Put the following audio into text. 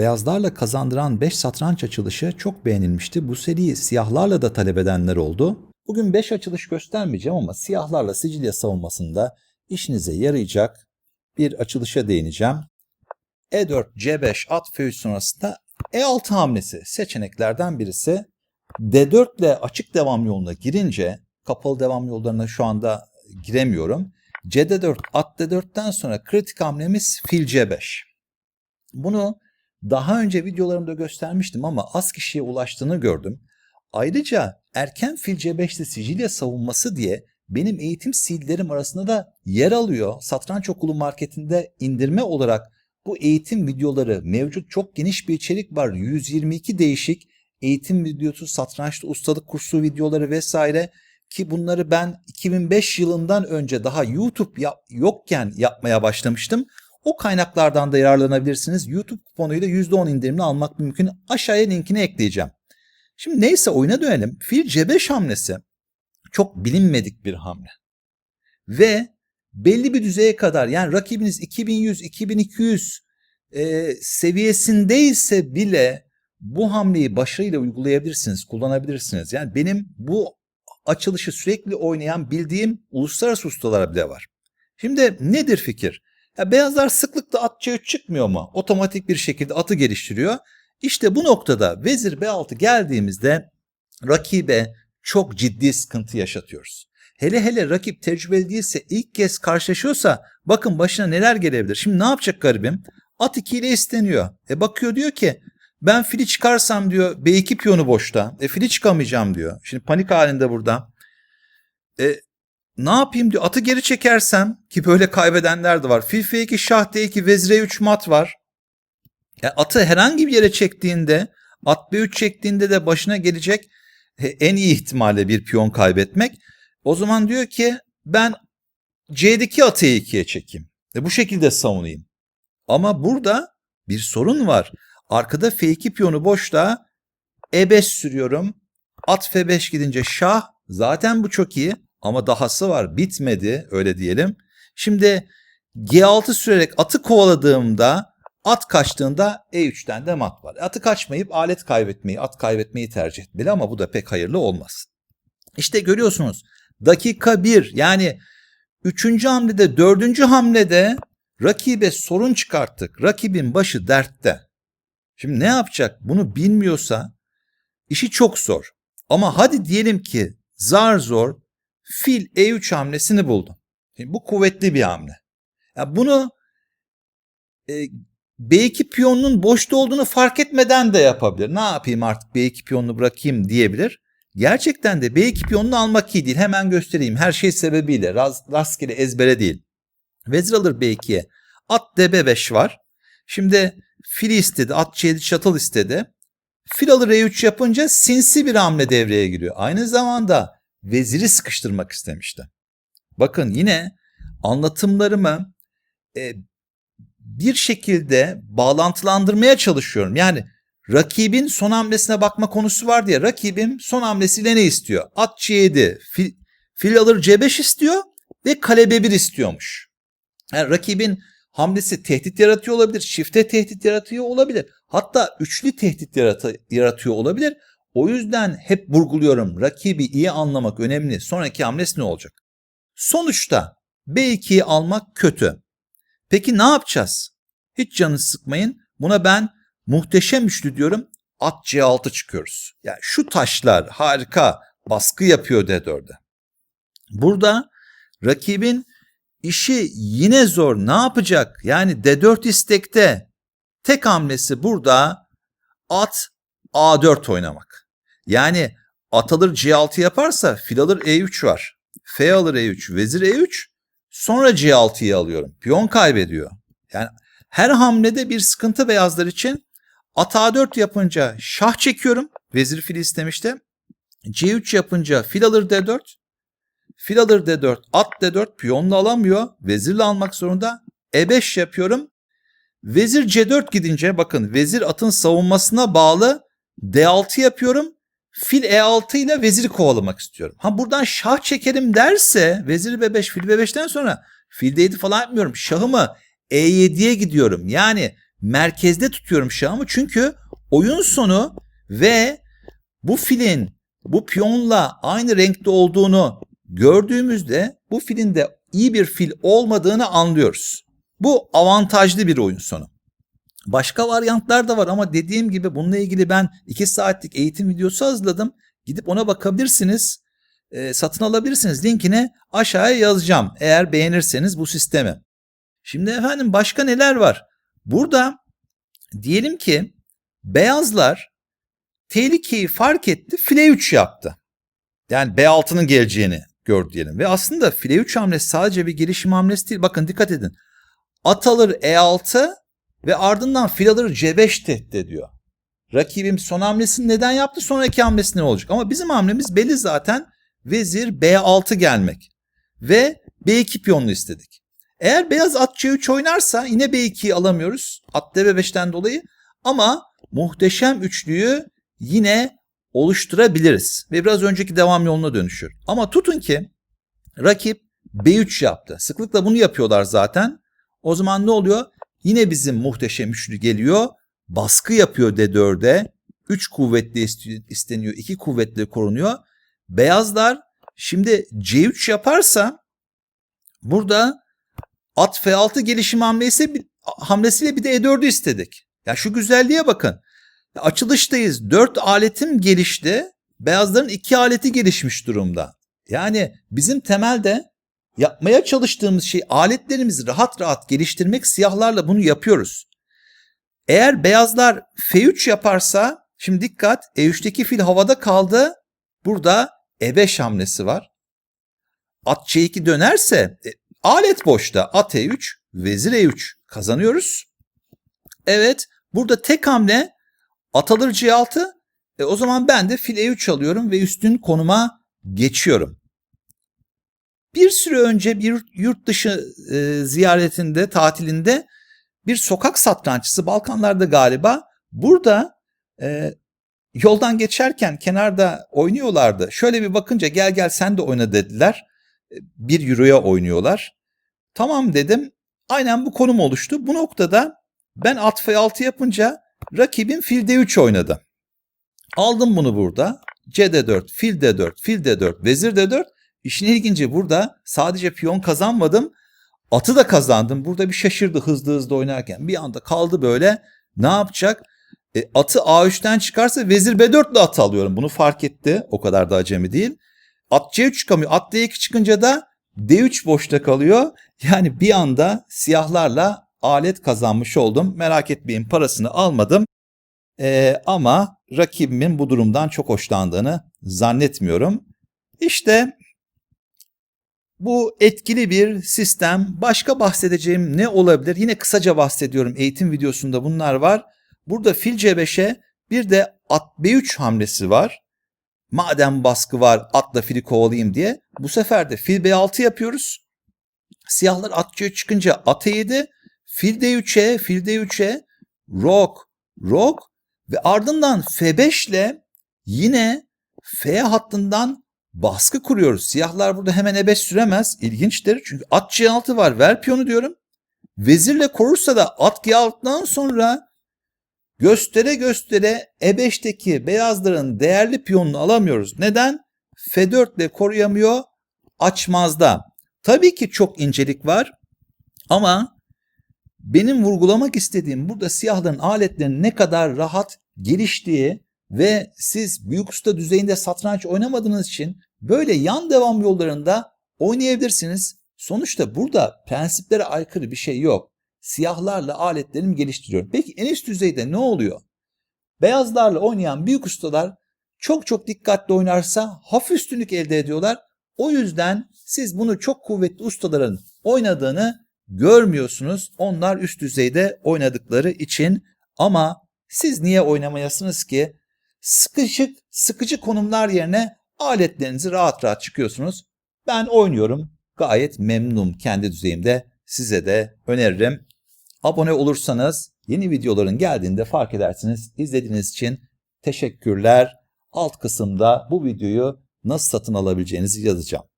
Beyazlarla kazandıran 5 satranç açılışı çok beğenilmişti. Bu seriyi siyahlarla da talep edenler oldu. Bugün 5 açılış göstermeyeceğim ama siyahlarla Sicilya savunmasında işinize yarayacak bir açılışa değineceğim. E4, C5, at F3 sonrasında E6 hamlesi seçeneklerden birisi. D4 ile açık devam yoluna girince kapalı devam yollarına şu anda giremiyorum. CD4, at D4'ten sonra kritik hamlemiz fil C5. Bunu daha önce videolarımda göstermiştim ama az kişiye ulaştığını gördüm. Ayrıca erken fil C5'te Sicilya savunması diye benim eğitim CD'lerim arasında da yer alıyor. Satranç okulu marketinde indirme olarak bu eğitim videoları mevcut çok geniş bir içerik var. 122 değişik eğitim videosu, satrançta ustalık kursu videoları vesaire ki bunları ben 2005 yılından önce daha YouTube yap- yokken yapmaya başlamıştım. O kaynaklardan da yararlanabilirsiniz. YouTube kuponuyla %10 indirimli almak mümkün. Aşağıya linkini ekleyeceğim. Şimdi neyse oyuna dönelim. Fil C5 hamlesi çok bilinmedik bir hamle. Ve belli bir düzeye kadar yani rakibiniz 2100, 2200 e, seviyesindeyse bile bu hamleyi başarıyla uygulayabilirsiniz, kullanabilirsiniz. Yani benim bu açılışı sürekli oynayan bildiğim uluslararası ustalar bile var. Şimdi nedir fikir? Ya beyazlar sıklıkla at C3 çıkmıyor mu? Otomatik bir şekilde atı geliştiriyor. İşte bu noktada vezir B6 geldiğimizde rakibe çok ciddi sıkıntı yaşatıyoruz. Hele hele rakip tecrübeli değilse ilk kez karşılaşıyorsa bakın başına neler gelebilir. Şimdi ne yapacak garibim? At 2 ile isteniyor. E bakıyor diyor ki ben fili çıkarsam diyor B2 piyonu boşta. E fili çıkamayacağım diyor. Şimdi panik halinde burada. E ne yapayım diyor. Atı geri çekersem ki böyle kaybedenler de var. Fil F2, şah D2, vezir E3 mat var. E, atı herhangi bir yere çektiğinde at B3 çektiğinde de başına gelecek e, en iyi ihtimalle bir piyon kaybetmek. O zaman diyor ki ben C'deki atı E2'ye çekeyim. E, bu şekilde savunayım. Ama burada bir sorun var. Arkada F2 piyonu boşta E5 sürüyorum. At F5 gidince şah zaten bu çok iyi ama dahası var bitmedi öyle diyelim. Şimdi G6 sürerek atı kovaladığımda at kaçtığında E3'ten de mat var. Atı kaçmayıp alet kaybetmeyi, at kaybetmeyi tercih etmeli ama bu da pek hayırlı olmaz. İşte görüyorsunuz dakika 1 yani 3. hamlede 4. hamlede rakibe sorun çıkarttık. Rakibin başı dertte. Şimdi ne yapacak? Bunu bilmiyorsa işi çok zor. Ama hadi diyelim ki zar zor fil E3 hamlesini buldu. Şimdi bu kuvvetli bir hamle. Ya bunu e, B2 piyonunun boşta olduğunu fark etmeden de yapabilir. Ne yapayım artık B2 piyonunu bırakayım diyebilir. Gerçekten de B2 piyonunu almak iyi değil. Hemen göstereyim. Her şey sebebiyle. Rast, rastgele ezbere değil. Vezir alır B2'ye. At DB5 var. Şimdi fili istedi. At C7 çatıl istedi. Fil alır E3 yapınca sinsi bir hamle devreye giriyor. Aynı zamanda veziri sıkıştırmak istemişti. Bakın yine anlatımlarımı e, bir şekilde bağlantılandırmaya çalışıyorum. Yani rakibin son hamlesine bakma konusu var diye rakibim son hamlesiyle ne istiyor? At C7, fil, fil alır C5 istiyor ve kale B1 istiyormuş. Yani rakibin hamlesi tehdit yaratıyor olabilir, çifte tehdit yaratıyor olabilir. Hatta üçlü tehdit yaratı, yaratıyor olabilir. O yüzden hep vurguluyorum rakibi iyi anlamak önemli. Sonraki hamlesi ne olacak? Sonuçta B2'yi almak kötü. Peki ne yapacağız? Hiç canını sıkmayın. Buna ben muhteşem üçlü diyorum. At C6 çıkıyoruz. Yani şu taşlar harika baskı yapıyor D4'e. Burada rakibin işi yine zor. Ne yapacak? Yani D4 istekte tek hamlesi burada at A4 oynamak. Yani at alır C6 yaparsa fil alır E3 var. F alır E3, vezir E3 sonra C6'yı alıyorum. Piyon kaybediyor. Yani her hamlede bir sıkıntı beyazlar için at A4 yapınca şah çekiyorum. Vezir fili istemişti. C3 yapınca fil alır D4. Fil alır D4, at D4 piyonla alamıyor. Vezirle almak zorunda. E5 yapıyorum. Vezir C4 gidince bakın vezir atın savunmasına bağlı D6 yapıyorum. Fil E6 ile veziri kovalamak istiyorum. Ha buradan şah çekerim derse vezir B5 fil B5'ten sonra fil D7 falan yapmıyorum. Şahımı E7'ye gidiyorum. Yani merkezde tutuyorum şahımı çünkü oyun sonu ve bu filin bu piyonla aynı renkte olduğunu gördüğümüzde bu filin de iyi bir fil olmadığını anlıyoruz. Bu avantajlı bir oyun sonu. Başka varyantlar da var ama dediğim gibi bununla ilgili ben 2 saatlik eğitim videosu hazırladım. Gidip ona bakabilirsiniz. E, satın alabilirsiniz. Linkini aşağıya yazacağım eğer beğenirseniz bu sistemi. Şimdi efendim başka neler var? Burada diyelim ki beyazlar tehlikeyi fark etti file 3 yaptı. Yani B6'nın geleceğini gördü diyelim. Ve aslında file 3 hamlesi sadece bir girişim hamlesi değil. Bakın dikkat edin. At alır E6 ve ardından fil alır C5 tehdit ediyor. Rakibim son hamlesini neden yaptı sonraki hamlesi ne olacak? Ama bizim hamlemiz belli zaten vezir B6 gelmek. Ve B2 piyonunu istedik. Eğer beyaz at C3 oynarsa yine B2'yi alamıyoruz. At DB5'ten dolayı. Ama muhteşem üçlüyü yine oluşturabiliriz. Ve biraz önceki devam yoluna dönüşür. Ama tutun ki rakip B3 yaptı. Sıklıkla bunu yapıyorlar zaten. O zaman ne oluyor? Yine bizim muhteşem üçlü geliyor. Baskı yapıyor D4'e. 3 kuvvetli isteniyor. 2 kuvvetli korunuyor. Beyazlar şimdi C3 yaparsa burada at F6 gelişim hamlesi hamlesiyle bir de E4'ü istedik. Ya şu güzelliğe bakın. Açılıştayız. 4 aletim gelişti. Beyazların 2 aleti gelişmiş durumda. Yani bizim temelde yapmaya çalıştığımız şey aletlerimizi rahat rahat geliştirmek. Siyahlarla bunu yapıyoruz. Eğer beyazlar F3 yaparsa şimdi dikkat E3'teki fil havada kaldı. Burada E5 hamlesi var. At C2 dönerse e, alet boşta. At E3, vezir E3 kazanıyoruz. Evet burada tek hamle at alır C6. E, o zaman ben de fil E3 alıyorum ve üstün konuma geçiyorum. Bir süre önce bir yurt dışı e, ziyaretinde, tatilinde bir sokak satranççısı Balkanlarda galiba burada e, yoldan geçerken kenarda oynuyorlardı. Şöyle bir bakınca gel gel sen de oyna dediler. E, bir euroya oynuyorlar. Tamam dedim. Aynen bu konum oluştu. Bu noktada ben at f6 yapınca rakibim fil d3 oynadı. Aldım bunu burada. C4, fil d4, fil d4, vezir d4. İşin ilginci burada sadece piyon kazanmadım. Atı da kazandım. Burada bir şaşırdı hızlı hızlı oynarken. Bir anda kaldı böyle. Ne yapacak? E, atı A3'ten çıkarsa vezir B4 ile atı alıyorum. Bunu fark etti. O kadar da acemi değil. At C3 çıkamıyor. At D2 çıkınca da D3 boşta kalıyor. Yani bir anda siyahlarla alet kazanmış oldum. Merak etmeyin parasını almadım. Ee, ama rakibimin bu durumdan çok hoşlandığını zannetmiyorum. İşte bu etkili bir sistem. Başka bahsedeceğim ne olabilir? Yine kısaca bahsediyorum. Eğitim videosunda bunlar var. Burada fil C5'e bir de at B3 hamlesi var. Madem baskı var atla fili kovalayayım diye. Bu sefer de fil B6 yapıyoruz. Siyahlar at C3 çıkınca at E7, fil D3'e, fil D3'e, rok, rok ve ardından F5 ile yine F hattından baskı kuruyoruz. Siyahlar burada hemen E5 süremez. İlginçtir. Çünkü at C6 var. Ver piyonu diyorum. Vezirle korursa da at G6'dan sonra göstere göstere E5'teki beyazların değerli piyonunu alamıyoruz. Neden? F4 ile koruyamıyor açmazda. Tabii ki çok incelik var ama benim vurgulamak istediğim burada siyahların aletlerinin ne kadar rahat geliştiği ve siz büyük usta düzeyinde satranç oynamadığınız için böyle yan devam yollarında oynayabilirsiniz. Sonuçta burada prensiplere aykırı bir şey yok. Siyahlarla aletlerimi geliştiriyorum. Peki en üst düzeyde ne oluyor? Beyazlarla oynayan büyük ustalar çok çok dikkatli oynarsa hafif üstünlük elde ediyorlar. O yüzden siz bunu çok kuvvetli ustaların oynadığını görmüyorsunuz. Onlar üst düzeyde oynadıkları için ama siz niye oynamayasınız ki? Sıkışık, sıkıcı konumlar yerine aletlerinizi rahat rahat çıkıyorsunuz. Ben oynuyorum. Gayet memnunum kendi düzeyimde. Size de öneririm. Abone olursanız yeni videoların geldiğinde fark edersiniz. İzlediğiniz için teşekkürler. Alt kısımda bu videoyu nasıl satın alabileceğinizi yazacağım.